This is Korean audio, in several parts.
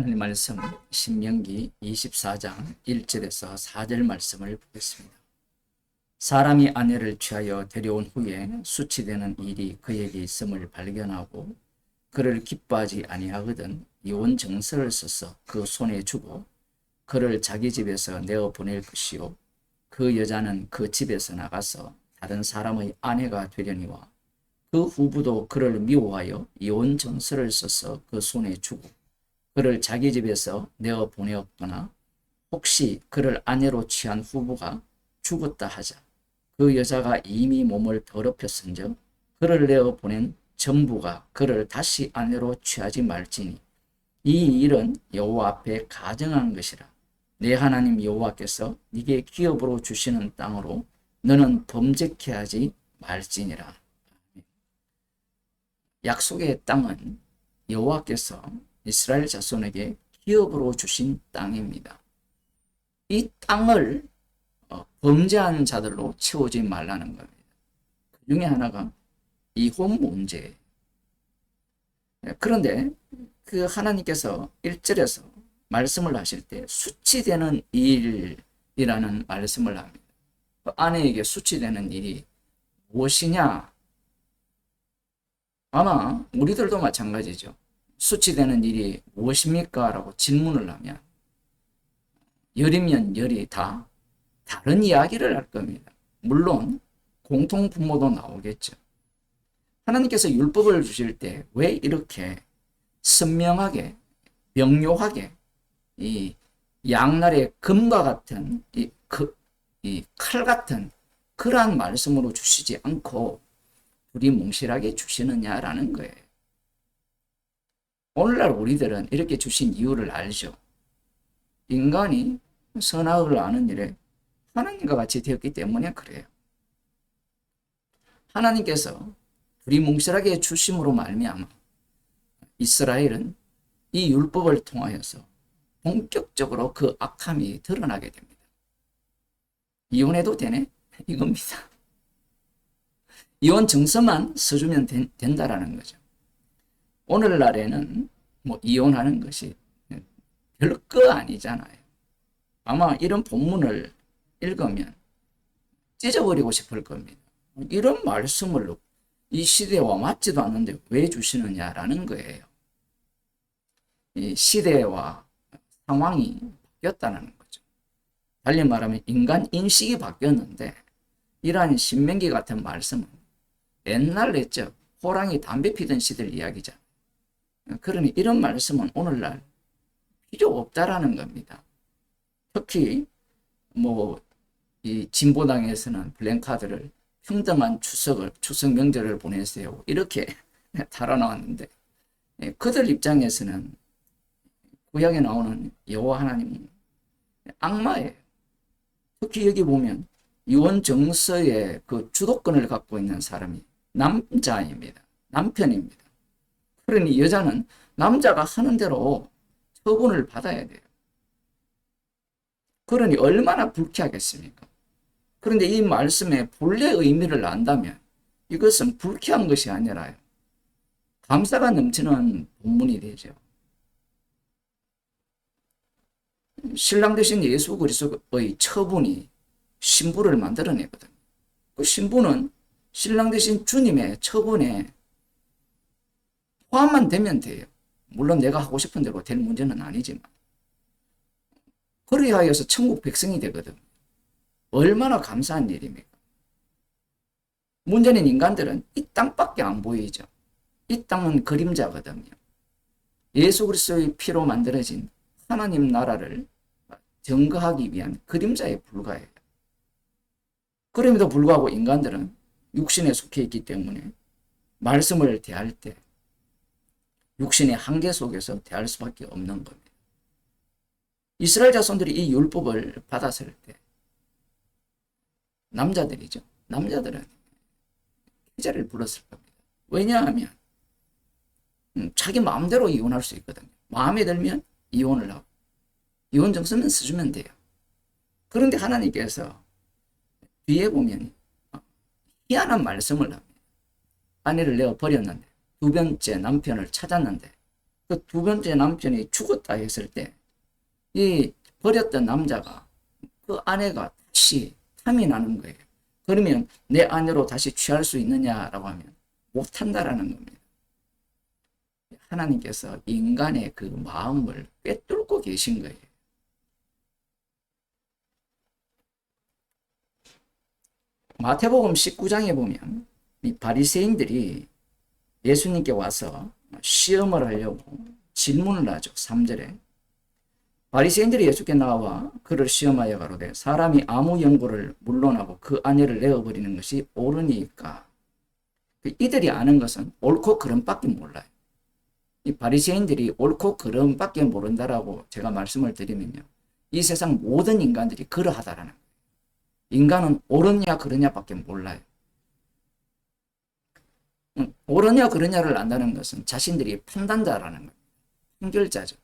하나님 말씀 신명기 24장 1절에서 4절 말씀을 보겠습니다. 사람이 아내를 취하여 데려온 후에 수치되는 일이 그에게 있음을 발견하고 그를 기뻐하지 아니하거든 이혼 정서를 써서 그 손에 주고 그를 자기 집에서 내어 보낼 것이요 그 여자는 그 집에서 나가서 다른 사람의 아내가 되려니와 그 후부도 그를 미워하여 이혼 정서를 써서 그 손에 주고 그를 자기 집에서 내어 보내었거나 혹시 그를 아내로 취한 후보가 죽었다 하자 그 여자가 이미 몸을 더럽혔은즉 그를 내어 보낸 전부가 그를 다시 아내로 취하지 말지니 이 일은 여호와 앞에 가정한 것이라. 내 하나님 여호와께서 네게 기업으로 주시는 땅으로 너는 범죄케 하지 말지니라. 약속의 땅은 여호와께서 이스라엘 자손에게 기업으로 주신 땅입니다. 이 땅을 어, 범죄한 자들로 채우지 말라는 겁니다. 그 중에 하나가 이혼 문제. 네, 그런데 그 하나님께서 1절에서 말씀을 하실 때 수치되는 일이라는 말씀을 합니다. 그 아내에게 수치되는 일이 무엇이냐? 아마 우리들도 마찬가지죠. 수치되는 일이 무엇입니까? 라고 질문을 하면 열이면 열이 다 다른 이야기를 할 겁니다. 물론 공통 부모도 나오겠죠. 하나님께서 율법을 주실 때 왜 이렇게 선명하게 명료하게 이 양날의 금과 같은 이칼 같은 그러한 말씀으로 주시지 않고 우리 몽실하게 주시느냐라는 거예요. 오늘날 우리들은 이렇게 주신 이유를 알죠. 인간이 선악을 아는 일에 하나님과 같이 되었기 때문에 그래요. 하나님께서 불이뭉실하게 주심으로 말미암아 이스라엘은 이 율법을 통하여서 본격적으로 그 악함이 드러나게 됩니다. 이혼해도 되네? 이겁니다. 이혼 증서만 써주면 된, 된다라는 거죠. 오늘날에는 뭐 이혼하는 것이 별거 아니잖아요. 아마 이런 본문을 읽으면 찢어버리고 싶을 겁니다. 이런 말씀을 이 시대와 맞지도 않는데 왜 주시느냐라는 거예요. 이 시대와 상황이 바뀌었다는 거죠. 달리 말하면 인간 인식이 바뀌었는데 이러한 신명기 같은 말씀은 옛날 냈죠. 호랑이 담배 피던 시절 이야기죠. 그러니 이런 말씀은 오늘날 필요 없다라는 겁니다. 특히 뭐 이 진보당에서는 블랭카드를 평등한 추석을 추석 명절을 보내세요 이렇게 달아 나왔는데 예, 그들 입장에서는 구약에 나오는 여호와 하나님은 악마예요. 특히 여기 보면 유언 정서의 그 주도권을 갖고 있는 사람이 남자입니다. 남편입니다. 그러니 여자는 남자가 하는 대로 처분을 받아야 돼요. 그러니 얼마나 불쾌하겠습니까? 그런데 이 말씀의 본래 의미를 안다면 이것은 불쾌한 것이 아니라요. 감사가 넘치는 본문이 되죠. 신랑 되신 예수 그리스도의 처분이 신부를 만들어내거든요. 그 신부는 신랑 되신 주님의 처분에 포함만 되면 돼요. 물론 내가 하고 싶은 대로 될 문제는 아니지만. 그리하여서 천국 백성이 되거든. 얼마나 감사한 일입니까? 문제는 인간들은 이 땅밖에 안 보이죠. 이 땅은 그림자거든요. 예수 그리스도의 피로 만들어진 하나님 나라를 증거하기 위한 그림자에 불과해요. 그럼에도 불구하고 인간들은 육신에 속해 있기 때문에 말씀을 대할 때 육신의 한계 속에서 대할 수밖에 없는 겁니다. 이스라엘 자손들이 이 율법을 받았을 때 남자들이죠. 남자들은 피자를 불렀을 겁니다. 왜냐하면 음, 자기 마음대로 이혼할 수 있거든요. 마음에 들면 이혼을 하고 이혼 정서는 써주면 돼요. 그런데 하나님께서 뒤에 보면 희한한 말씀을 합니다. 아내를 내어 버렸는데 두 번째 남편을 찾았는데 그 두 번째 남편이 죽었다 했을 때 이 버렸던 남자가 그 아내가 다시 탐이 나는 거예요. 그러면 내 아내로 다시 취할 수 있느냐라고 하면 못한다라는 겁니다. 하나님께서 인간의 그 마음을 꿰뚫고 계신 거예요. 마태복음 19장에 보면 이 바리새인들이 예수님께 와서 시험을 하려고 질문을 하죠. 3절에 바리새인들이 예수께 나와 그를 시험하여 가로되 사람이 아무 연고를 물러나고 그 아내를 내어버리는 것이 옳으니까 그 이들이 아는 것은 옳고 그름밖에 몰라요. 이 바리새인들이 옳고 그름밖에 모른다라고 제가 말씀을 드리면요. 이 세상 모든 인간들이 그러하다라는 거예요. 인간은 옳으냐 그러냐밖에 몰라요. 음, 옳으냐 그러냐를 안다는 것은 자신들이 판단자라는 거예요. 판결자죠.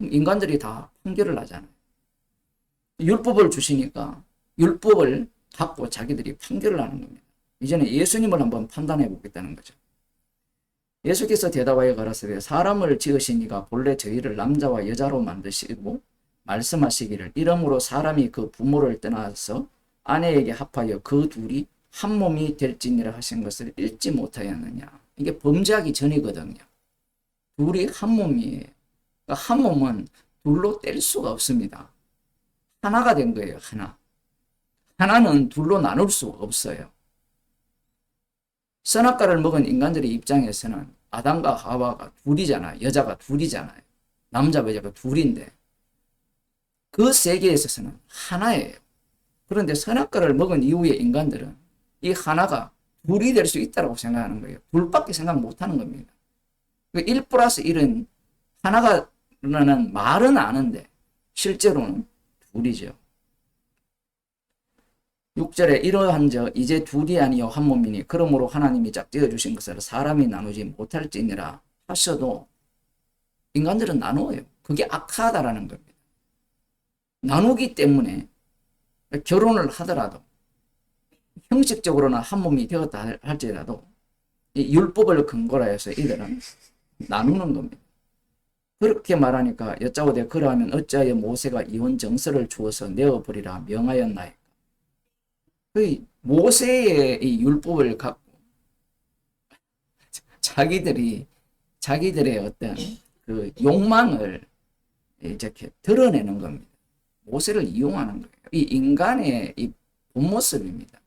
인간들이 다 판결을 하잖아요. 율법을 주시니까 율법을 갖고 자기들이 판결을 하는 겁니다. 이제는 예수님을 한번 판단해 보겠다는 거죠. 예수께서 대답하여 가라사대 사람을 지으시니가 본래 저희를 남자와 여자로 만드시고 말씀하시기를 이러므로 사람이 그 부모를 떠나서 아내에게 합하여 그 둘이 한 몸이 될지니라 하신 것을 읽지 못하였느냐. 이게 범죄하기 전이거든요. 둘이 한 몸이에요. 그러니까 한 몸은 둘로 뗄 수가 없습니다. 하나가 된 거예요, 하나. 하나는 둘로 나눌 수가 없어요. 선악과를 먹은 인간들의 입장에서는 아담과 하와가 둘이잖아요. 여자가 둘이잖아요. 남자와 여자가 둘인데 그 세계에 있어서는 하나예요. 그런데 선악과를 먹은 이후에 인간들은 이 하나가 둘이 될 수 있다고 생각하는 거예요. 둘밖에 생각 못 하는 겁니다. 1그 플러스 1은 하나가라는 말은 아는데 실제로는 둘이죠. 6절에 이러한 저 이제 둘이 아니요 한 몸이니 그러므로 하나님이 짝지어 주신 것을 사람이 나누지 못할지니라 하셔도 인간들은 나누어요. 그게 악하다라는 겁니다. 나누기 때문에 결혼을 하더라도 형식적으로는 한 몸이 되었다 할지라도 이 율법을 근거로 해서 이들은 나누는 겁니다. 그렇게 말하니까 여짜오되 그러하면 어찌하여 모세가 이혼 정서를 주어서 내어버리라 명하였나이까. 그 모세의 이 율법을 갖고 자기들이 자기들의 어떤 그 욕망을 이렇게 드러내는 겁니다. 모세를 이용하는 거예요. 이 인간의 이 본 모습입니다.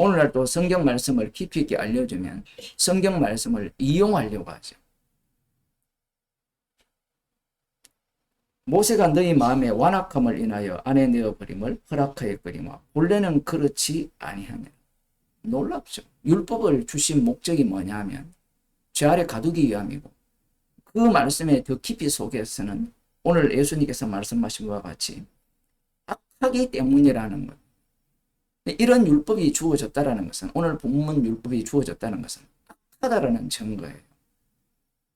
오늘날 또 성경 말씀을 깊이 있게 알려주면 성경 말씀을 이용하려고 하죠. 모세가 너희 마음에 완악함을 인하여 안에 내어버림을 허락하였거니와 본래는 그렇지 아니하며 놀랍죠. 율법을 주신 목적이 뭐냐면 죄 아래 가두기 위함이고 그 말씀의 더 깊이 속에서는 오늘 예수님께서 말씀하신 것과 같이 악하기 때문이라는 것. 이런 율법이 주어졌다라는 것은 오늘 본문 율법이 주어졌다는 것은 악하다라는 증거예요.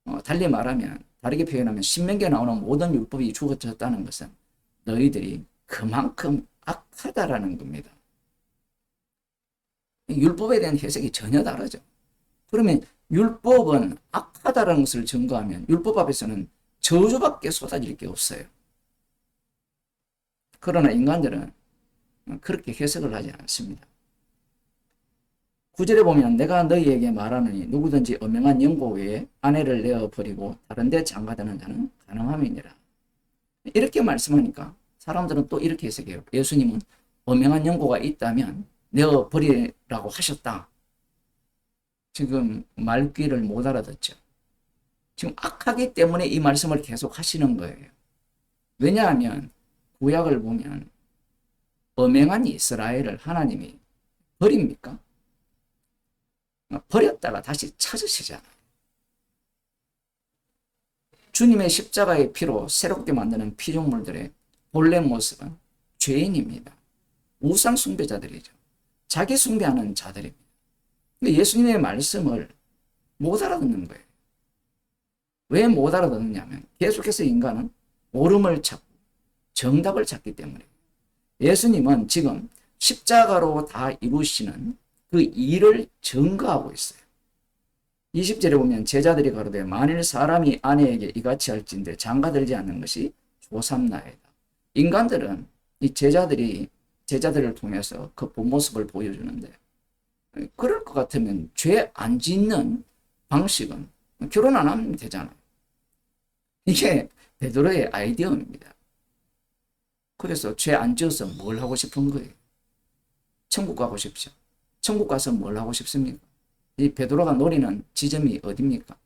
어, 달리 말하면 다르게 표현하면 신명기에 나오는 모든 율법이 주어졌다는 것은 너희들이 그만큼 악하다라는 겁니다. 율법에 대한 해석이 전혀 다르죠. 그러면 율법은 악하다라는 것을 증거하면 율법 앞에서는 저주밖에 쏟아질 게 없어요. 그러나 인간들은 그렇게 해석을 하지 않습니다. 구절에 보면 내가 너희에게 말하느니 누구든지 엄명한 영고 외에 아내를 내어 버리고 다른 데 장가드는 자는 가능함이니라. 이렇게 말씀하니까 사람들은 또 이렇게 해석해요. 예수님은 엄명한 영고가 있다면 내어 버리라고 하셨다. 지금 말귀를 못 알아듣죠. 지금 악하기 때문에 이 말씀을 계속 하시는 거예요. 왜냐하면 구약을 보면 엄행한 이스라엘을 하나님이 버립니까? 버렸다가 다시 찾으시잖아요. 주님의 십자가의 피로 새롭게 만드는 피조물들의 본래 모습은 죄인입니다. 우상 숭배자들이죠. 자기 숭배하는 자들입니다. 근데 예수님의 말씀을 못 알아듣는 거예요. 왜 못 알아듣느냐 면 계속해서 인간은 옳음을 찾고 정답을 찾기 때문에 예수님은 지금 십자가로 다 이루시는 그 일을 증거하고 있어요. 20절에 보면 제자들이 가로되 만일 사람이 아내에게 이같이 할진대 장가들지 않는 것이 조삼나이다. 인간들은 이 제자들이 제자들을 통해서 그 본 모습을 보여주는데 그럴 것 같으면 죄 안 짓는 방식은 결혼 안 하면 되잖아요. 이게 베드로의 아이디어입니다. 그래서 죄 안 지어서 뭘 하고 싶은 거예요? 천국 가고 싶죠. 천국 가서 뭘 하고 싶습니까? 이 베드로가 노리는 지점이 어디입니까?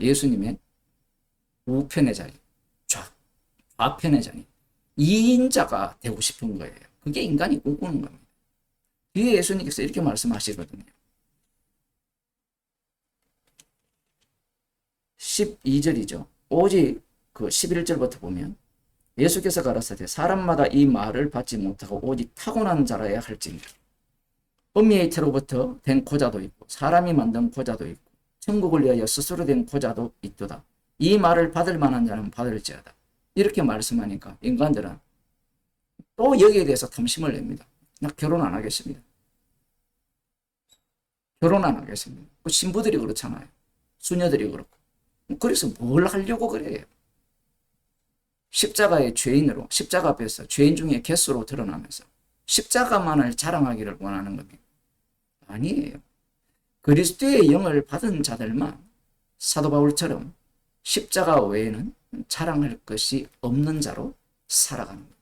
예수님의 우편의 자리, 좌, 좌편의 자리. 이인자가 되고 싶은 거예요. 그게 인간이 꿈꾸는 겁니다. 뒤에 예수님께서 이렇게 말씀하시거든요. 12절이죠. 오직 그 11절부터 보면 예수께서 가라사대 사람마다 이 말을 받지 못하고 오직 타고난 자라야 할지니라. 어미의 태로부터 된 고자도 있고 사람이 만든 고자도 있고 천국을 위하여 스스로 된 고자도 있도다. 이 말을 받을 만한 자는 받을지어다. 이렇게 말씀하니까 인간들은 또 여기에 대해서 탐심을 냅니다. 나 결혼 안 하겠습니다. 결혼 안 하겠습니다. 그 신부들이 그렇잖아요. 수녀들이 그렇고. 그래서 뭘 하려고 그래요? 십자가의 죄인으로 십자가 앞에서 죄인 중에 개수로 드러나면서 십자가만을 자랑하기를 원하는 겁니다. 아니에요. 그리스도의 영을 받은 자들만 사도 바울처럼 십자가 외에는 자랑할 것이 없는 자로 살아가는 겁니다.